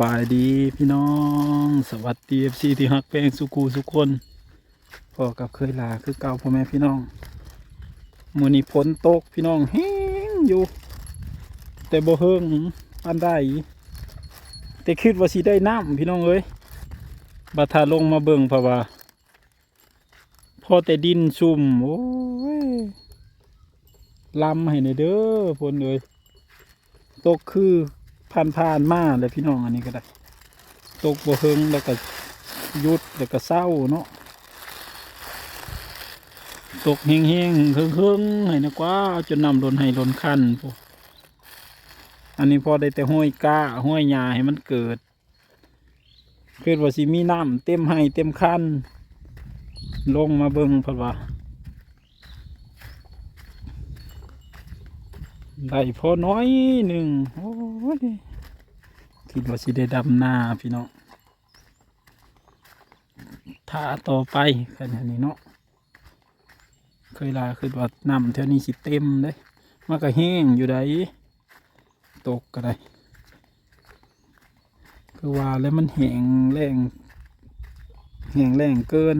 บายดีพี่น้อง สวัสดีเอฟซีที่ฮักเพลงสุกูสุกคนพอกับเคยลาคือเก่าพ่อแม่พี่น้องมือนี้ฝนตกพี่น้องแห้งอยู่ แต่บ่เฮิงอันใดแต่คิดว่าสิได้น้ำพี่น้องเอ้ยบัดทาลงมาเบิ่งเพราะว่าพอแต่ดินซุ่มโอ้ยลำให้ในอยเด้อพนเลยตกคือ ผ่านผ่านมาเลยพี่น้องอันนี้ก็ได้ ตกบ่เฮิงแล้วก็ยุดแล้วก็เศร้าเนาะตกเฮงเฮงเฮิงเฮิงให้นะกว่าจนนำลนให้ลนคันพวกอันนี้พอได้แต่ห้อยก้าห้อยหญ้าให้มันเกิดเกิดว่าสิมีน้ำเต็มให้เต็มคันลงมาเบิ่งพราะว่า ได้พอน้อยหนึ่งโอ้ยคิดว่าสิได้ดำหน้าพี่น้องถ้าต่อไปขนาดนี้เนาะเคยลาคือว่าน้ำเท่านี้สิเต็มเลยมันก็แห้งอยู่ได้ตกก็ได้คือว่าแล้วมันแห้งแรงแห้งแรงเกิน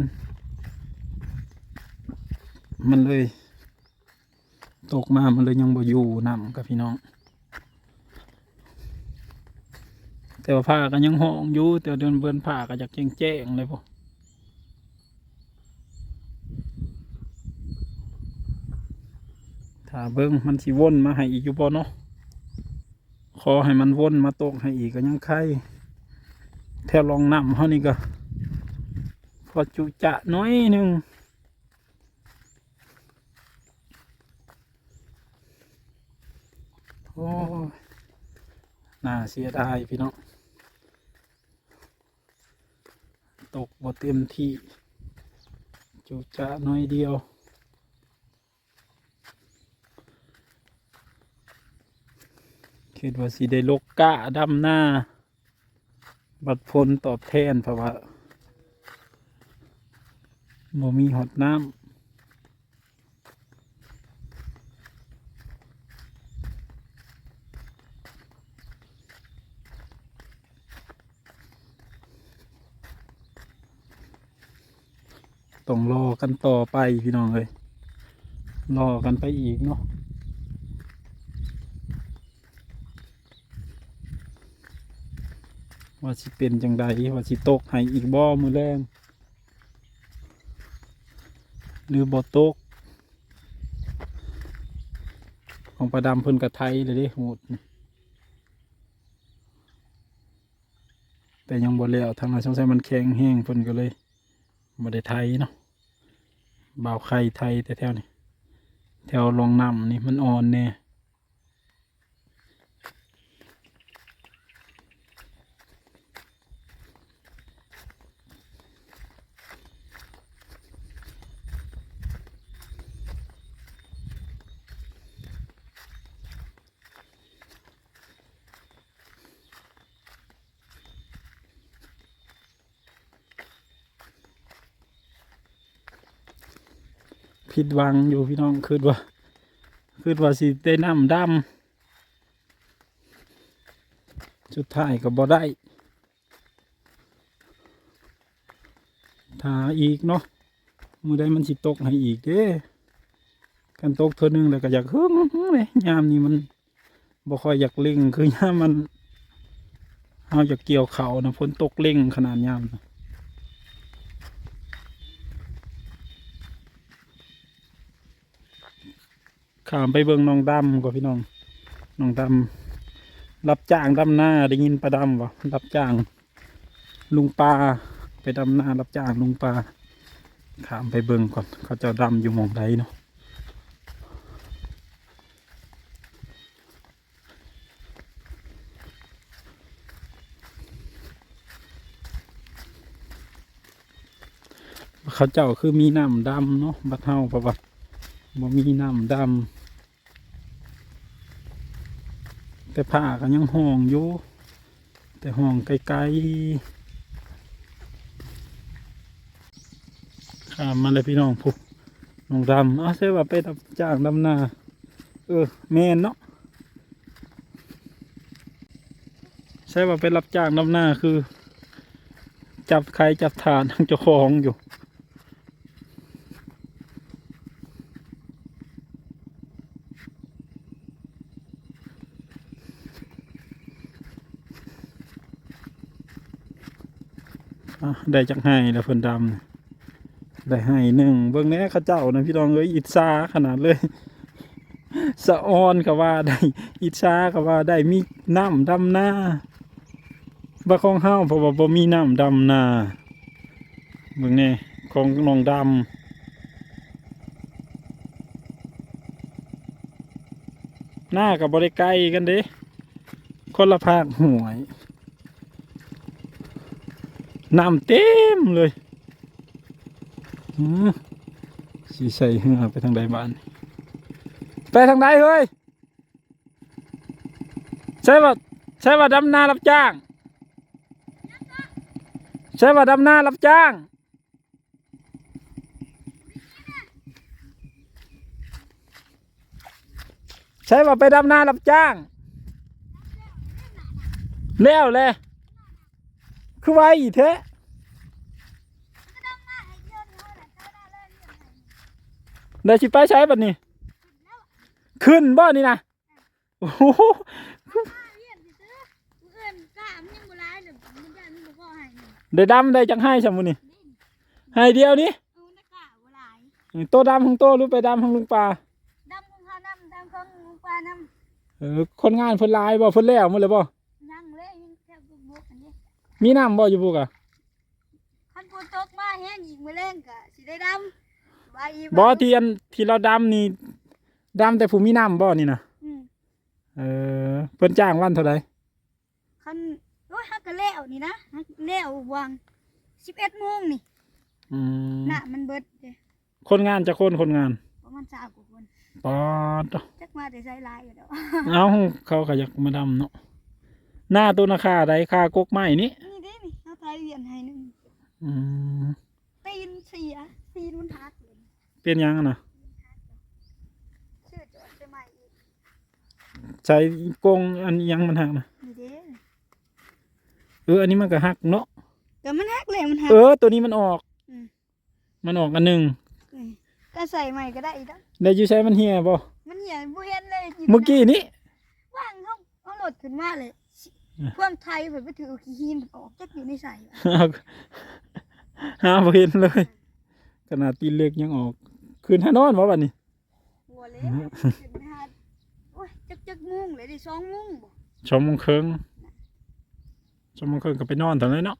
มันเลย ตกมามันเลยยังบ่อยู่นำกับพี่น้อง แต่ว่าผ้าก็ยังห้องอยู่แต่เดินเบินผ้าก็จะแจ้งๆเลยพอถ้าเบิ้งมันสิวนมาให้อีกอยู่บ่เนาะขอให้มันวนมาตกให้อีกก็ยังไข่แถวลองน้ำเท่านี้ก็พอจุจะน้อยหนึ่ง โอ้ย น่าเสียดายพี่น้องตกบ่เต็มที่จุจะน้อยเดียว คิดว่าสิได้ลกกะดำหน้า บัดพลตอบแทนเพราะว่าบ่มีหอดน้ำ ต้องรอกันต่อไปพี่น้องเลยรอกันไปอีกเนาะว่าสิเป็นจังใดว่าสิตกให้อีกบ่อมือแรงหรือบ่อตก ของประดำเพิ่นกระไทยเลยเดิหมดแต่ยังบ่แล้วทางนั้นสงสัยมันแข็งแห้งเพิ่นก็เลยบ่ได้ไทยเนาะ บ่าวไข่ไทยแต่แถวนี้แถวลองน้ำนี่มันอ่อนแน่ ผิดหวังอยู่พี่น้องคือว่าคือว่าสิได้น้ำดำสุดท้ายก็บ่ได้ถ้าอีกเนาะมือใดมันสิตกให้อีกเด้กันตกเท่านึงแล้วก็อยากฮึ่งเลยยามนี้มันบ่ค่อยอยากเล่งคือยามมันเอาอยากเกี่ยวเขานะฝนตกเล่งขนาดยามนะ ข้ามไปเบิ่งน้องดำก่อนพี่น้องน้องดำรับจ้างดำหน้าได้ยินประดำวะรับจ้างลุงปลาไปดำหน้ารับจ้างลุงปลาข้ามไปเบิ่งก่อนเขาเจะดำอยู่มองใดเนาะเขาเจ้าคือมีน้ำดำเนาะบัดเฮาเพระว่าบ่มีน้ำดำ แต่ผ้าก็ยังห้องอยู่ แต่ห้องไกลๆข้ามมาเลยพี่น้องผู้น้องดำอ้าวใช่ว่าไปรับจ้างดำนาเออแมนเนาะใช่ว่าไปรับจ้างนำหน้าคือ จับใครจับฐานทั้งเจ้าของอยู่ อะ ได้จากให้แล้วเพิ่นดำได้ให้หนึ่งเบิ่งแน่ข้าเจ้านะพี่น้องเอ้ยอิจฉาขนาดเลยสะออนก็ว่าได้อิจฉาก็ว่าได้มีน้ำดำหน้าบ่ของเฮาเพราะว่าบ่มีน้ำดำหน้าเบิ่งแน่ของน้องดำหน้าก็บ่ได้ไกลกันเด้คนละภาคหวย น้ำเต็มเลยสีใส่เหือไปทางใดบ้าน ไปทางใดเฮ้ยใช่ว่าใช่ว่าดำนารับจ้าง ใช่ว่าดำนารับจ้างใช่ว่าไปดำนารับจ้าง แล้วเลย คือไว้อีเทะได้ชิไปใช้บัดนี้ ขึ้นบ่นี่นะโอ้โหได้ดำได้จังให้สมุนี่ให้เดียวนี้โตดำของโตรู้ไปดำของลุงปลาเออคนงานเพิ่นหลายบ่เพิ่นแล้วหมดเลยบ่ มีน้ำบ่อยู่บุกอะคันฝนตกมาแห้งอีกมื้อแรงก็สิได้ดำว่าอีกบ่ที่อันที่เราดำนี่ดำแต่ผู้มีน้ำบ่นี่นะอืมเออเพิ่นจ้างวันเท่าไหร่คันโอ้ยฮักก็แล้วนี่นะฮักแล้ววาง11โมงนี่อืมน่ะมันเบิดเด้คนงานจะคนคนงานประมาณ20กว่าคนปอดจักมาแต่ใช้หลายอยู่ดอกเอาเขาก็อยากมาดำเนาะหน้าตัวนาคาใดคากกไม้นี่นี่เด้นี่เฮาทายเรียนให้หนึงอืมตีนเสียตีนมันหักเลยเป็นหยังอะนะชื่อจอดไปใหม่อีกใช้กงอันหยังมันหักนะนี่เด้เอออันนี้มันก็หักเนาะแต่มันหักเลยมันหัก เออ ตัวนี้มันออกอืม มันออกอันหนึ่งนี่ก็ใส่ใหม่ก็ได้อีกแล้วได้อยูใช้มันเฮียบ่มันเหี่ยบ่เห็นเลยเมื่อกี้นี้ว่างเขาเขาโหลดขึ้นมาเลยอะ พวกไทยเพิ่นไปถือเอาขี้หินออกจักอยู่ในใส่หาบ่เห็นเลย ขนาดตีนเล็กยังออก คืนหานอนบ่บัดนี้หัวเลยขึ้นไปหาโอ้ยจักจักมุ้งเลยดิสองมุ้งบ่ชมมงเคิงชมมงเคิงก็ไปนอนเท่านั้นเนาะ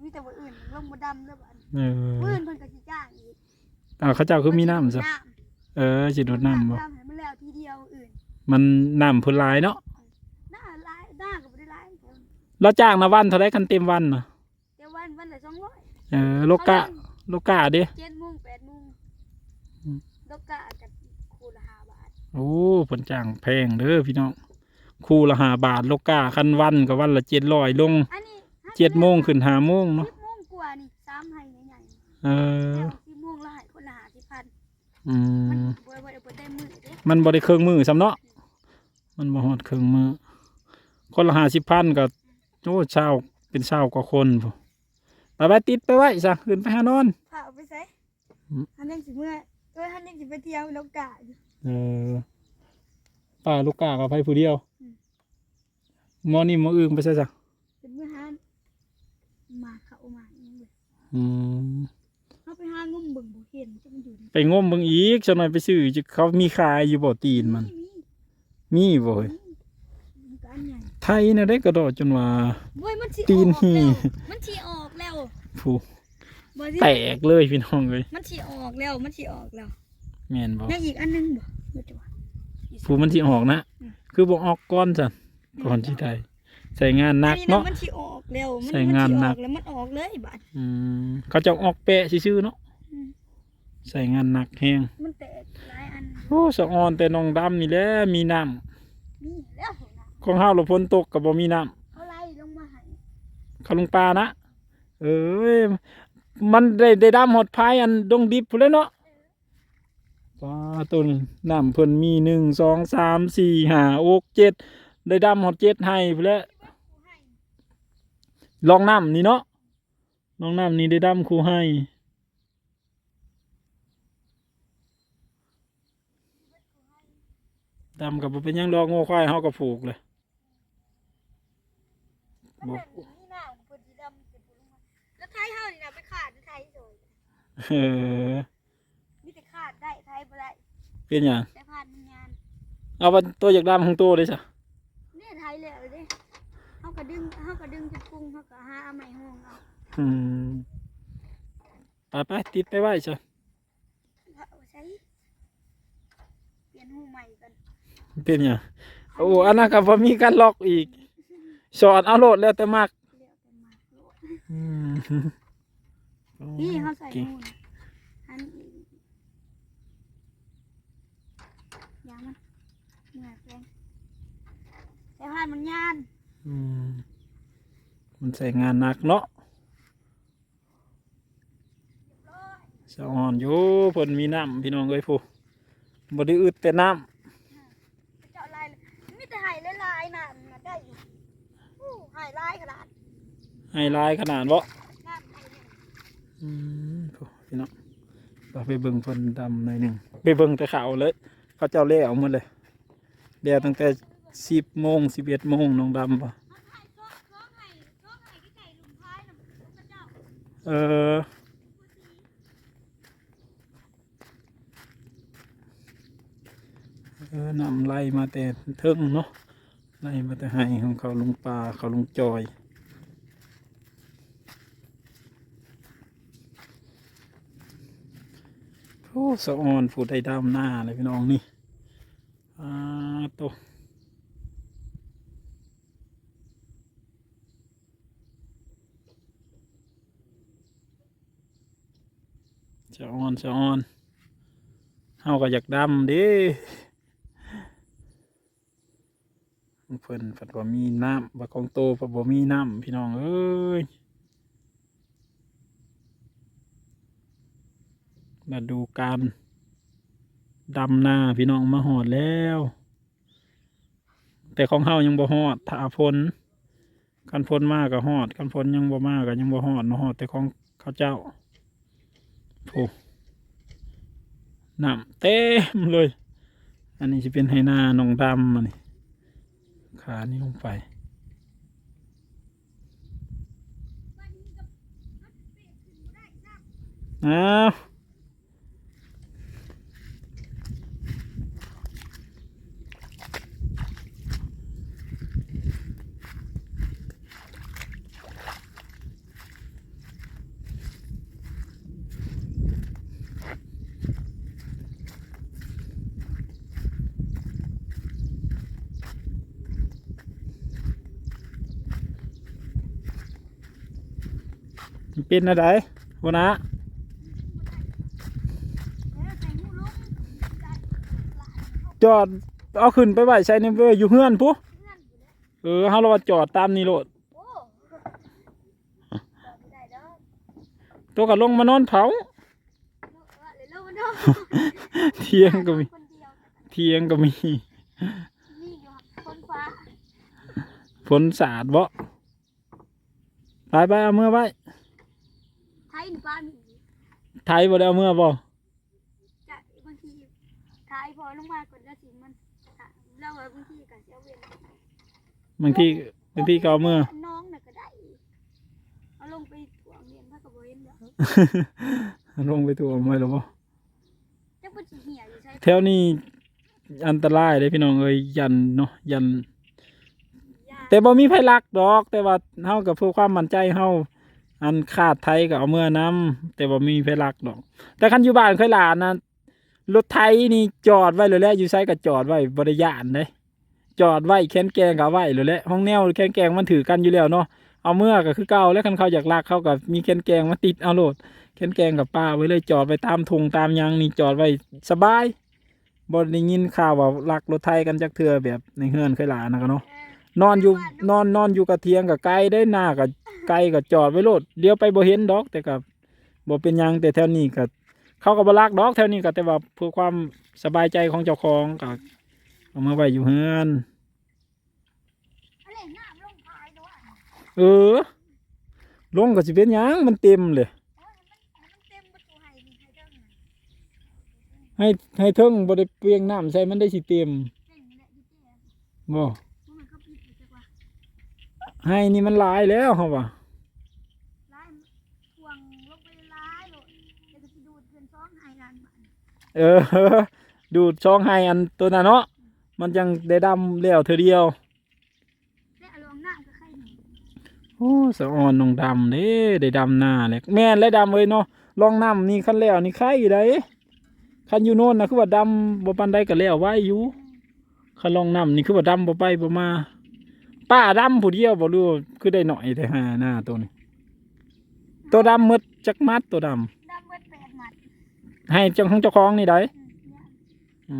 มีแต่ว่าอื่นลงบ่ดำแล้วบัดเออมื้ออื่นเพิ่นก็สิจ้างอีกอ้าวเขาเจ้าคือมีน้ำซะน้เออสิโดดน้ำบ่น้ำให้มันแล้วทีเดียวอื่นมันน้ำเพุ่นหลายเนาะ หน้าหลายหน้าก็บ่ได้หลาย แล้วจ้างนะวันเท่าไรคันเต็มวันน่ะแต่วันวันละ200เออโลกะโลกะเด้7โมง8โมงอืมดอกกะกับคูละ5บาทโอ้ผลจ้างแพงเด้อพี่น้องคู่ละห้าบาทโลกะคันวันก็วันละเจ็ดร้อยลงอันนี้เจ็ดโมงขึ้นห้าโมงเนาะ10โมงกว่านี่3ให้ใหญ่เอๆอแล้ว10โมงละให้คนละ50,000อืมันมบ่บ่ได้บ่ได้มือเด้มันบ่ได้เครื่องมือซ้ำเนาะมันบ่ฮอดเครื่องมือคนละห้าสิบพันก็ โอ้เช้าเป็นเช้ากว่าคนพู้ไปไปติดไปไว้ซะขึ้นไปหานอน พาเอาไปใส่อืมหันยังสิเมื่อเอ้ยหันยังสิไปเที่ยวแล้วกะอยู่เออป้าลูกกากับไปผู้เดียวอืมหมอนี่หมออื่นไปใช่จ้ะเป็นเมื่อหันมาเขามาอีกเลยอืมเขาไปหางุ่มเบิ่งบ่เห็นจะมันอยู่ในไปงมเบิ่งอีกจังหน่อยไปซื้อจะเขามีขายอยู่บ่ตีนมันมีมีบ่เฮ้ยมันก็อันใหญ่ ไทยน่ะได้กระโดดจนว่า โว้ยมันสิตีนออกหี่ แล้วมันสิออกแล้วผู้บ่สิแตกเลยพี่น้องเลยมันสิออกแล้วมันสิออกแล้วแม่นบ่ยังอีกอันหนึงบ่บ่จะว่าผู้มันสิออกนะอืมคือบ่ออกก่อนจ้ะก่อนสิได้ใส่งานหนักอัเนาะ มันสิออกแล้วมัใส่มังานสิหนัอกอกแล้วมันออกเลยบาด อืมเขาจะออกแปะซื่อๆเนาะอืม ใส่งานหนักแฮงมันแตกหลายอันโอ้สะออนแต่น้องดำนี่แหละมีน้ำมีแล้วนะ ของเฮาเราฝนตกก็บ่มีน้ำเขาไล่ลงมาให้เขาลงปลานะ เอ้ยมันได้ได้ดำหดพายอันดงดิบพู้นแหล้วเนาะปลาตัวนี้น้ำเพิ่นมีหนึ่งสองสามสี่ห้าหกเจ็ดได้ดำหดเจ็ดให้พู้นแหล้วลองน้ำนี่เนาะลองน้ำนี่ได้ดำครูให้ดำกับบ่เป็นหยังดอกโง่ควายเฮาก็ผูกเลย มันนั่นนี่หน้าของเพิ่นสิดำเป็นผู้ลงมาแล้วไทยเฮานี่นะไปขาดไทยโดยเออมีแต่ขาดได้ไทยบ่ได้เป็นหยังแต่ผ่านมันงานเอาว่าตัวอยากดำของตัวเลยจ้ะเนี่ยไทยแล้วเด้เฮาก็ดึงเฮาก็ดึงเป็นกุ้งเฮาก็หาเอาไม้ห้องเอาอืมไปไปติดไปไว้จ้ะเอาใช้เปลี่ยนหูใหม่กันเป็นหยังโอ้อันนั้นก็บ่มีการล็อกอีก สอนเอาโหลดแล้วแต่มักเรียกเป็นมาโลดอืมนี่เขาใส่ก่งหูนะอันอีกยางมันเหนื่อยแปลงแต่ผ่านมันยานอืมมันใส่งานหนักเนาะสะอ่อนอยู่เพิ่นมีน้ำพี่น้องเอ้ยผู้บ่ได้อึดแต่น้เจ้าลายเลยมีแต่หายลายๆน่ะมันได้อยู่อู้หายลายขนาดำให้ลายขนาดบ่น้ำไทยเนี่ยอืมผู้พี่น้องเราไปเบิ่งเพิ่นดำหน่อยหนึงไปเบิ่งแต่ข่าวเลย เขาเจ้าเล่เอาหมดเลยเดี๋ยวตั้งแต่10โมง11โมงน้องดำบ่เขาหายซ้อซ้อหายซ้อหายที่ไก่ลุงพายน่ะพระเจ้าเออ เออนำไล่มาแต่เทิงเนาะ ไล่มาแต่ให้ของเขาลุงปลาเขาลุงจอยโอ้สะออนผู้ใดดำหน้าเลยพี่น้องนี่อ่าโตะสะออนสะออนเฮาก็อยากดำดิ เพิ่นฝัดว่มีน้ำบักของโตฝัดว่มีน้ำพี่น้องเอ้ยมาดูการดำหน้าพี่น้องมาหอดแล้ว แต่ของเฮายังบ่หอดถ้าฝนกันฝนมากก็หอดกันฝนยังบ่มากก็ยังบ่หอดเนาะหอดแต่ของเขาเจ้าโอ้น้ำเต็มเลย อันนี้จะเป็นไหนาหนองดำอันนี้ ขานี่ลงไป อ้าว เป็นอะไรวะนะเออใส่หูลุงได้หลายเขาจอดเอาขึ้นไปไว้ใช้ในเวอยู่เฮือนผู้เพื่อนอยู่แล้วเออเฮาเราว่าจอดตามนี่โลดโอ้บอกไม่ได้เด้อตัวก็ลงมานอนเผาเลิกว่าเลยเลิกมันเด้อเที่ยงก็มีคนเดียวเที่ยงก็มีนี่อยู่คนฟ้าฝนสาดบ่ไปไปเอาเมื่อไว้ ไทยนี่ป้ามีไทยบ่ได้เอาเมื่อบ่จะบางทีทายพอลงมาก่อนแล้วสิมันเราว่าบางทีก็เสียเวลาบางทีบางทีก็เอาเมื่อน้องน่ะก็ได้เอาลงไปถ่วงเรียนพระกระโบเห็นแล้วลงไปตัวเอาไม่หรอบ่จักมันสิเหี่ยอยู่ใช่แถวนี้อันตรายเลยพี่น้องเอ้ยยันเนาะยันยาแต่บ่มีไผลักดอก แต่ว่าเฮากับเพื่อความมั่นใจเฮา อันขาดไทยก็เอาเมื่อนํแต่บ่ามีไผลักดอก แต่คันอยู่บ้านเคยหลานนะรถไทยนี่จอดไว้เลยแหละอยู่ไสก็จอดไว้บ่ได้ย่านเด้จอดไว้แค้นแกงก็เอาไว้เลยแหละห้องแนวแค้นแกงมันถือกันอยู่แล้วเนาะเอาเมื่อก็คือเก่าแล้วคันเขาอยากลักเขาก็มีแค้นแกงมาติดเอาโหลดแค้นแกงกับป้าไว้เลยจอดไว้ตามทงตามยังนี่จอดไว้สบายบ่ได้ยินข่าวว่าลักรถไทยกันจักเทื่อแบบในเฮือนเคยหลานนะก็เนาะ นอนอยู่นอนนอนอยู่กับเทียงกับไก่ได้หน้ากับไก่กับจอดไว้โลดเลี้ยวไปบ่เห็นดอก แต่กับบ่เป็นหยังแต่แถวนี้ก็เขาก็บ่ลักดอกแถวนี้ก็แต่ว่าเพื่อความสบายใจของเจ้าของก็เอามาไว้อยู่เฮือนอะไรน้ำลงพายด้วยเออ ลงก็สิเป็นหยังมันเต็มเลยโอ้ยมันมันเต็มประตูไห้นี่ให้เด้งน่ะให้ให้เทิงบ่ได้เปลียงน้ำใส่มันได้สิเต็มเต็มนี่แหละดิเจ้บ่ พวกมันก็ปิดอยู่จักว่า ให้นี่มันหลายแล้วเฮาว่าร้ายทวงลงไปร้ายโลดเดี๋ยวจะไปดูดเงินซ้องไห้ล้านบาทเออ ดูดช่องให้อันตัวน่ะเนาะมันจังได้ดำแล้วเธอเดียวได้อารมณ์หน้าก็ใครหนึ่งโอ้สะออนน้องดำเด้ได้ดำหน้าเลยแม่นและดำเลยเนาะลองน้ำนี่คันแล้วนี่ใครได้คันอยู่โน่นนะคือว่าดำบ่ปานใดก็แล้วไว้อยู่คันลองน้ำนี่คือว่าดำบ่ไปบ่มา ป้าดำผู้เดียวบ่รู้ว่าคือได้หน่อยแต่หาหน้าตัวนี้ตัวดำหมดจักมัดตัวดำดำเบิดแปดหมัดให้เจ้าของเจ้าของนี่ได้อืมเนี่ยอื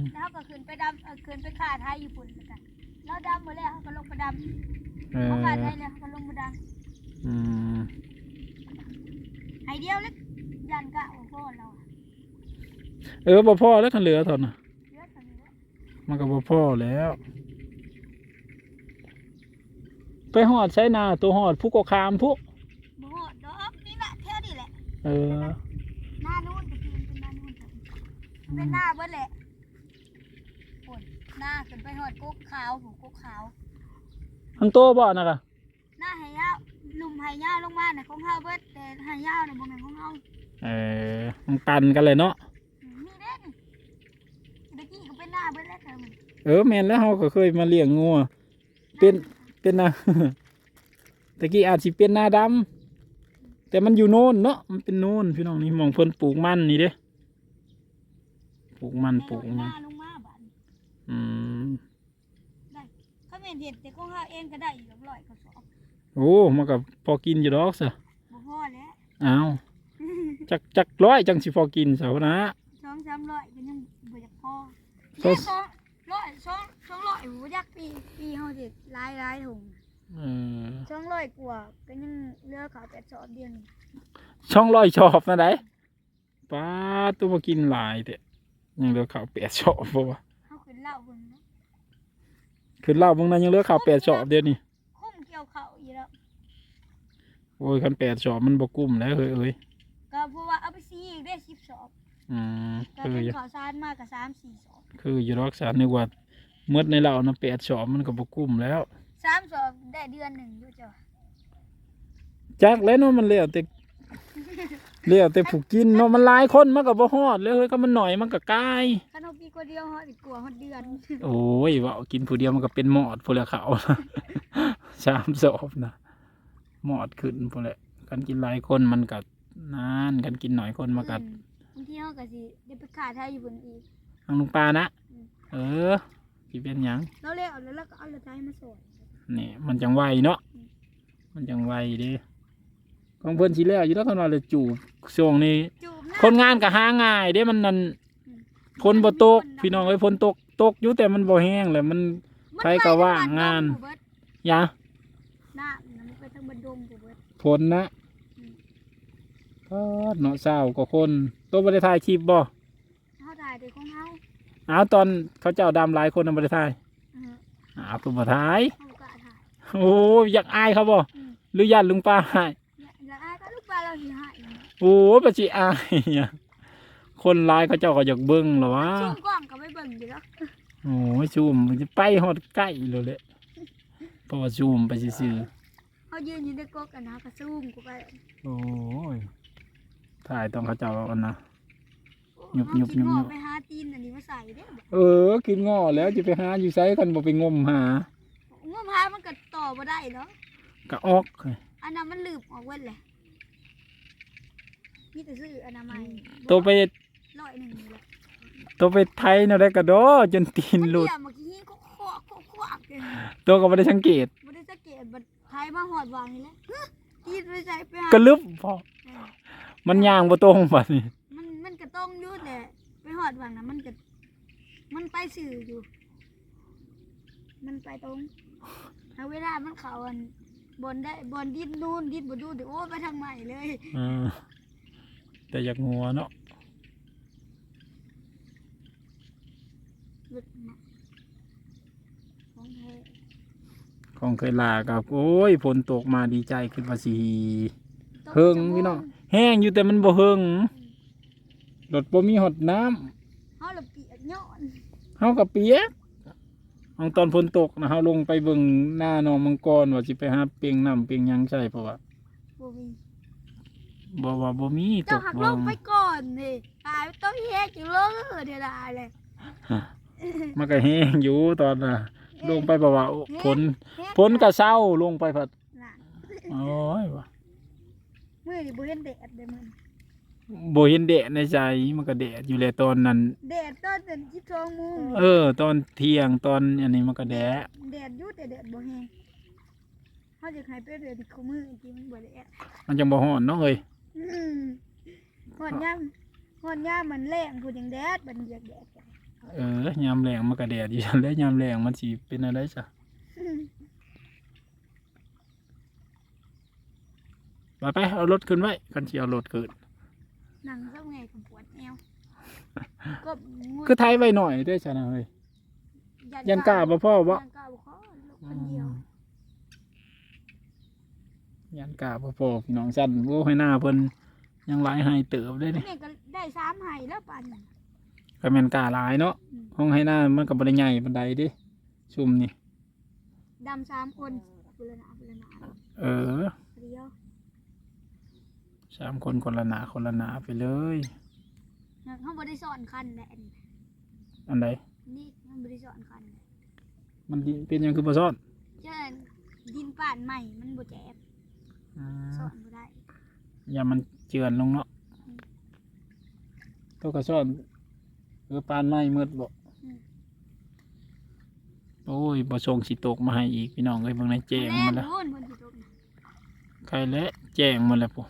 มแล้วก็ขึ้นไปดำเออขึ้นไปขาไทยญี่ปุ่นแล้วกันแล้วดำหมดแล้วเขาก็ลงมาดำเอเขาอขาไทยแล้วเขาก็ลงมาดอืมำไอเดียวเล็กยันกะโอ้โหเราอะเออบ่พอแล้วคันเหลือเท่าน่ะเยอะจังเลยมันก็บ่พอแล้ว ไปหอดใช้นาตัวหอดผู้กคามผู้บ่โหดดอกนี่แหละแค่นี้แหละเออ หน้านู่นตะกี้มันเป็นหน้านู่นตะกี้มันเป็นหน้าเบิดแหละโอนหน้าขึ้นไปหอดกุ๊กขาวผูกกุ๊กขาวทั้งโตบ่นะกะหน้าไหยาวลุมไหยาวลงมาเนี่ยของเฮาเบิดแต่ไหยาวเนี่ยบ่แม่นของเฮาเออมันตันกันเลยเนาะอืมนี่เด้นี่ตะกี้ก็เป็นหน้าเบิดแล้วเธอมันเออแม่นแล้วเฮาก็เคยมาเลี้ยงงัวเป็น เป็นนาตะกี้อาจสิเป็นนาดำแต่มันอยู่โน่นเนาะมันเป็นโน่นพี่น้องนี่หมองเพิ่นปลูกมันนี่เด้ปลูกมันปลูกหหยังน้าลงมาบาดนี้อืมเขาแม่นเห็ดแต่ของเฮาเองก็ได้อีกร้อยกระสอบโอ้มันก็พอกินอยู่ดอกซะบ่พอแล้วอ้าวจักจักร้อยจังสิพอกินเสานะสองสามร้อยก็ยังบ่อยากพอก็นี่สอง ร้อยสองสองร้อยหูยักปีปีเฮาสิหลายหลายถุงเออสองร้อยกว่าก็ยังเหลือเขาแต่สอบเดียวนี่ช่องร้อยชอบนะไดป้าตัวมากินหลายแต่ยังเหลือข้าวแปดชอบปะวะเฮาขึ้นเหล้าเบิ่งนะคือเล่าบางนั้นยังเหลือข้าวแปดชอบเดียวนี่คุ้มเกี่ยวเขาอีกแล้วโอ้ยคันแปดชอบมันบกุ้มแล้วเฮ้ยเอ้ยก็เพราะว่าเอาไปซีอีกได้10สอบอืมก็คือเป็นอยู่ข้าวสารมากก็3 4สอบ คืออยู่รักษาในกว่าเมื่อในเหล่านะแปดชอบมันก็บกุ้มแล้วสามสอบได้เดือนหนึ่งอยู่จ้ะจักแล้วเนาะมันเลี้ยวแต่เลี้ยวแต่ผูกกินเนาะมันหลายคนมันก็บ่ฮอดเลยเฮ้ยก็มันหน่อยมันก็กายคันเอาปีกว่าเดียวเฮาสิกลัวฮอดเดือนโอ้ยเว่ากินผู้เดียวมันก็เป็นหมอดพวกละเขาสามสอบนะหมอดขึ้นพวกแหละกันกินหลายคนมันก็นานกันกินหน่อยคนมันก็อืบางทีเฮาก็สิได้ไปขาไทยอยู่เบิ่งอีก ทางลุงปลานะอืมเออสิเป็นหยังเราเลยเอาแล้วเราก็เอาละไทยมาสอนนี่มันจังไวเนาะมันจังไวเด้ของเพิ่นสิแล้วอยู่แล้วเขานอนเลยจูบช่วงนี้ จูบหน้าคนงานก็หาง่าย เด้มันนั่นอืมคนบ่ตกพี่น้องเอ้ยฝนตกตกอยู่แต่มันบ่แห้งเลยมันใครก็ว่างงานมัไปทางบัดดมผู้เบิดหยา หน้ามันไปทางบัดดมผู้เบิดฝนนะอืม ก็เนาะเศร้าก็คน ตัวบริถ่ายคลิปบ่ เฮาถ่ายแต่ของเฮาอ้าวตอนเขาเจ้าดำหลายคนน่ะบริถ่ายเอออ้าวตัวบริถ่ายเฮาก็ถ่ายโอ้ยอยากอายเขาบ่อืมหรือญาติลุงป้าให้เนี่ยแล้วอ้ายก็ลูกปลาเราสิให้โอ้ยปจิอายอะคนหลายเขาเจ้าก็อยากเบิ่งเหรอวะช่วงกว้างก็ไปเบิ่งอยู่แล้วโอ้ยซูมมันจะไปฮอดใกล้เลยแหละเพราะว่าซูมไปซื่อเฮายืนอยู่ในกกกันนะก็ซูมกูไปๆโอ้ยถ่ายต้องเขาเจ้าเอาอันนะ หยุบเฮาหยุบกินหยุบงหยุอบไปหาตีนอันนี้มาใส่เด้อเออกินง้อแล้วจะไปหาอยู่ไสกันบ่ไปงมหางมหามันก็ต่อบ่ได้เนาะก็ออกอันนั้นมันลืบออกเว้นแหละมีแต่ซื้ออนามัยตัวไปร้อยหนึ่งนี่แหละตัวไปไทยเนาะได้กระโดดจนตีนมันหลุดเดี่ยเมื่อกี้ก็ควักควักเลยตัวก็ไม่ได้สังเกตบ่ได้สังเกตบัดไทยมาหอดวางนี่แหละฮึตีนไปใส่ไปหาก็ลึบพอเออมันย่างบ่ตรงบัดนี้มันมันก็ต้องอยุดแหละไปห อดวางนะมันก็มันไปสื่ออยู่ มันไปตรงถ้าเวลามันเขาอันบนได้บนดินนู่นดินบ่ดูเดี๋ยวโอ้ไปทางใหม่เลยเออแต่อยากงัวเนาะลึกนะของแท้ขของเคยลากับ โอ้ยฝนตกมาดีใจขึ้นว่าสิเฮิงพี่น้องแห้งอยู่แต่มันบ่เฮิง รถบ่มีหดน้ำเฮาละเปียกย้อนเฮากับเปียกเอาตอนฝนตกนะเฮาลงไปเบิ่งหน้าหนองมังกรว่าสิไปหาเปียงน้ำเปียงหยังใช่เพราะว่าบ่มีบ่ว่าบ่มีตเจ้ากหักบ่ลงไปก่อนนี่ตายต้องเฮ็ดอยู่เลยเดี๋ยวได้เลยมันก็แห้งอยู่ตอนน่ะ ลงไปเพราะว่าโอ้ฝนเฮ็ดฝนก็เศร้าลงไปพัดน่ะโอ้ยว่ะมื้อนี้บ่เห็นแดดเด้อมื้อ นี้บ่เห็นแดดในใจมันก็แดดอยู่แหละตอนนั้น แดดตอนเป็น12โมงเออ ตอนเที่ยงตอนอันนี้มันก็แดดแดดอยู่แต่แดดบ่แห้งเฮาจะให้ไปเดือนคู่มือจริงๆมันบ่แดดมันจังบ่ฮ้อนเนาะเอ้ยอืมฮอดยามฮอดยามมันแรงพูดจังแดดบัดนี้อยากแดดจ้ะเออยามแรงมันก็แดดอยู่ซั่นแหล้ว ยามแรงมันสิเป็นอะไรจ้ะอืมไปไปเอารถขึ้นไว้คันสิเอารถขึ้น นั่งเศร้าไงกับปวดแอวก็งวดคือไทยไว้หน่อยเด้อจ้ะนะเฮ้ยยันกล้าบ่พ่อบ่ยันกล้าบ่พอลูกคนเดียวยันกล้าบ่พ่อพี่น้องสั่นโอ้ให้หน้าเพิ่นยังหลายให้เติบเลยนี่แม่ก็ได้สามไห้แล้วปันน่ะก็แม่นกล้าหลายเนาะอืมห้องให้หน้ามันก็บ่ได้ใหญ่ปานใดเด้ซุ่มนี่ดำสามคนบุรณะบุรณะเออเดียว สามคนคนละหนาคนละหนาไปเลยนะเขาบ่ได้สอนคันแหละนี่อันใดนี่มันบ่ได้สอนคันมันดิเป็นหยังคือบ่ซ่อนเช่นดินป่านใหม่มันบ่แจบอ่าสอนบ่ได้อย่ามันเจือนลงเนาะตัวกระซ่อนเออปานไม้มืดบ่โอ้ยบ่ส่งสิตกมาให้อีกพี่น้องเอ้ยเบิ่งในแจ้งแม่มาแล้วนู่นบนที่ตกน่ะใครและแจ้งมาแล้วปุ๊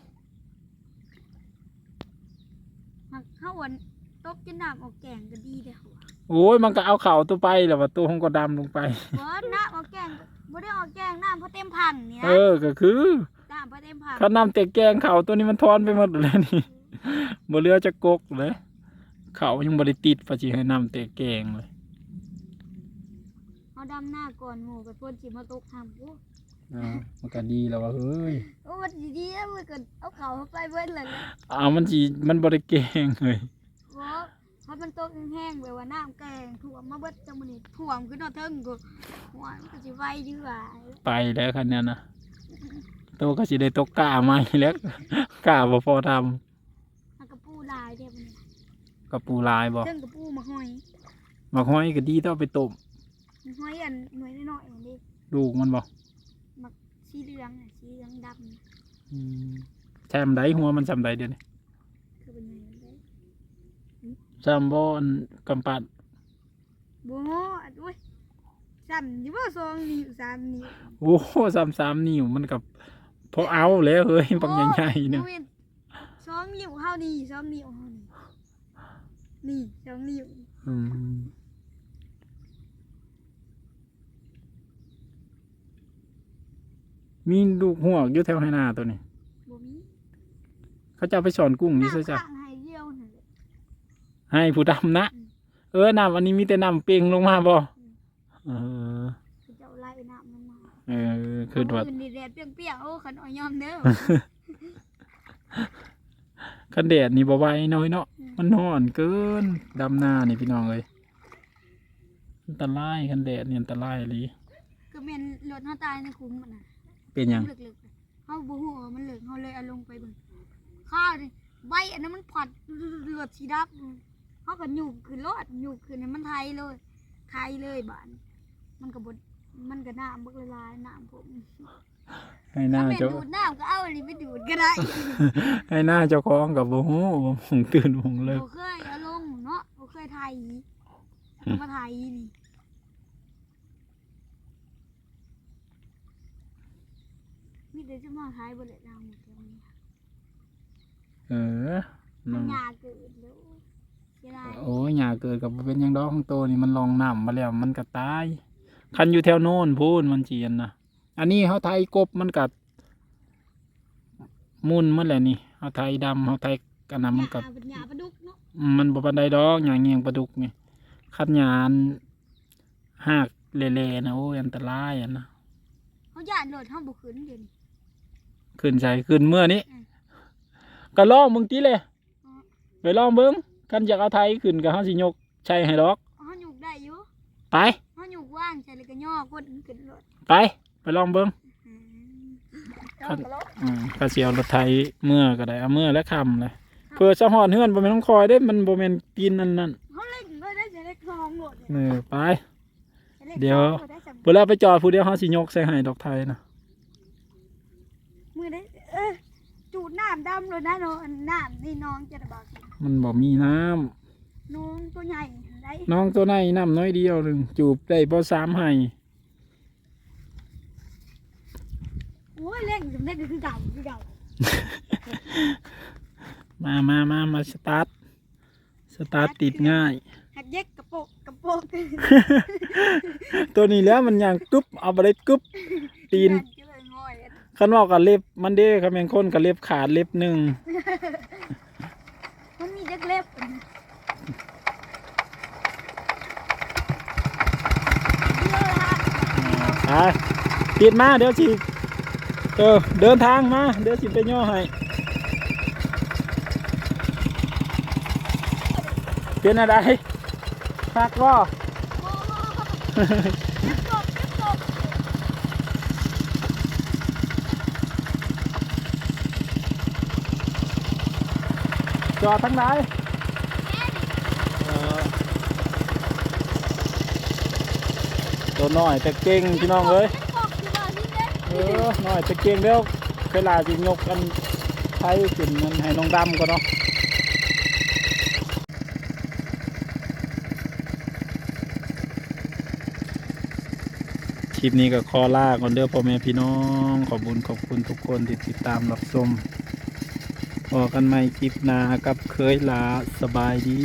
หักเข้าวันตกจนน้ำออกแกงก็ดีเด้อหัวโอ้ยมันก็เอาเข่าตัวไปแล้วว่าตัวของก็ดำลงไปบ่น้ำออกแกงบ่ได้ออกแกงน้ำเพราะเต็มพันนี่เอนะอก็คือน้ำเพราะเต็มพันเขานำแต่แกงเข่าตัวนี้มันทอนไปหมดเลยนี่บ่เหลือจะกกเลยเขายังบ่ได้ติดว่าสิให้นำแต่แกงเลยเอาดำหน้าก่อนหมู่กับพ่นสิมาตกห้ำโอ้ เออมันก็ดีแล้วว่าเฮ้ยโอ้มันสิดีแล้วมันก็เอาเขาไปเบิดเลยนะเอามันสิมันบ่ได้แกงเลยบ่เพราะมันตกแห้งๆแบบว่าน้ำแกงท่วมมาเบิดจังมื้อนี้ท่วมขึ้นเอาเทิงก็หัวมันก็สิไวอยู่ว่าไปแล้วคันนี้นะตัวก็สิได้ตกกาใหม่แล้วกาบ่พอทำมันก็ปูลายเด้มันกับปูลายบ่เทิงก็ปูมาห้อยมักห้อยก็ดีต้องเอาไปต้มมันห้อยอันหน่วยน้อยๆอันนี้ลูกมันบ่มัก สีเหลืองน่ะสีเหลืองดำน่ะอืมแซมใดหัวมันซำใดเดี๋ยวนี้คือเป็นไงมันได้ซำบ่อันกำปัดบ่อันอุ้ยซ้ำอยู่บ่สองนิ้วสามนิ้วโอ้ซำสามนิ้วมันกับพอเอาแล้วเฮ้ยปังใหญ่ๆเนี่ยโอ้ยสองนิ้วเฮานี่สองนิ้วเฮานี่นี่สองนิ้ว อืม มีลูกหัวกอยู่แถวไหนาตัวนี้ บ่มีเขาจะเอาไปสอนกุ้งนี่ซะจ้ะข้างให้เดียวนั่นแหละ ให้ผู้ดำนะ อืม เออน้ำอันนี้มีแต่น้ำเปล่งลงมาบ่เออ คือเจ้าไล่น้ำมันมาเออคือว่าเนนี่แดดเปรี้ยงๆโอ้ขันอ่อยยอมเด้อ คันแดดนี่บ่ไหวน้อยเนาะมันร้อนเกินดำหน้านี่พี่น้องเอ้ยอันตรายคันแดดนี่อันตรายอีหลีคือแม่นรถเฮาตายในคุ้มมันน่ะ เป็นหยัง ลึกๆเฮาบ่ฮู้ว่ามันลึกเฮาเลยเอาลงไปเบิ่งข้าวนี่ใบอันนั้นมันผัดเลือดสีดำเฮาก็หยุบขึ้นรถหยุบขึ้นให้มันไทยเลย ไทยเลยบานมันก็บ่มันก็น้ำบักละลายน้ำผมให้หน้าถ้าแม่นเจ้าดูดน้ำก็เอาอันนี้ไปดูดก็ได้ ให้หน้าเจ้าของกับบ่ฮู้ว่าหงตื่นหงเลิกบ่เคยเอาลงเนาะบ่เคยไทยมาไทยนี่ มีแต่จะมาไทยบ่ได้ดาวหมดแล้วนี่เออมันั่นนยาเกิดแล้วเสียดายโอ้ยหญ้าเกิดกับบ่เป็นหยังดอกของโตนี่มันลองน้ำมาแล้วมันก็ตาย คันอยู่แถวโน้นพูนมันเจียนนะอันนี้เฮาไทยกบมันกัดมุนมันแหละนี่เฮาไทยดำเฮาไทยกันนะมันกัดหญ้าเป็นหญ้าปลาดุกเนาะอืมมันบ่ปานใดดอกหญ้าเงียงปลาดุกนี่คัดหญ้าอันหากเละๆนะโอ้ยอันตรายอะนะย่านรถเฮาบ่ขึ้นเดี๋ยวนี้ ขึ้นใส่ขึ้นเมื่อนี้อืมก็ลองมึงตีเลยอ๋อไปลองเบิ้งกันอยากเอาไทยขึ้นกับเฮาสิยกใช่ให้ดอกเฮาหยุกได้อยู่ไปเฮาหยุกว่างใช่เลยก็ย่อกดขึ้นรถไป ไปลองเบิ้งอืมครับเอาไปแล้วอืมก็สิเอารถไทยเมื่อก็ได้เอาเมื่อและคำเลยเพื่อสะหอนเฮือนบ่แม่นต้องคอยเด้มันบ่แม่นกินนั่นนั่นเฮาเล่นบ่ได้จะได้คลองรถเออไปจะล่นเดี๋ยวคลองรถได้สำเวลาไปจอดผู้เดียวเฮาสิยกใส่ให้ดอกไทยนะ มือได้เออจูดน้ำดำเลยนะน้องน้ำนี่น้องจะระบาดสิมันบ่มีน้ำน้องตัวใหญ่ได้น้องตัวในน้ำน้อยเดียวหนึงจูบได้บ่สามให้โอ้ยเล่นสำเร็จก็คือเก่าคือเก่ามามามามาสตาร์ทสตาร์ทติดง่าย หัดเย็กกระโปกกระโปกตัวนี้แล้วมันยังกึบเอาไปได้กึบตีน จะเลยง่อยเลยคันว่ากับเล็บมันเด้คันแมงคนกับเล็บขาดเล็บหนึ่งมันมีจักเล็บเยอะละไปติดมาเดี๋ยวสิเออเดินทางมา เดี๋ยวสิไปย่อให้เป็นอะไรคักว่าโอ้โหเล็บกบเล็บกบ จอดทั้งไหนตัวน้อยแต่เก่งพี่น้องเอ้ยเออหน่อยจะเก่งเดี๋ยวเวลาสิยกกันไทยขึ้นมันให้น้องดำก่อนเนาะคลิปนี้ก็ขอลาก่อนเด้อพ่อแม่พี่น้อง ขอบคุญขอบคุณทุกคนที่ติดตามรับชม ออกกันใหม่คลิปนากับเคยลาสบายดี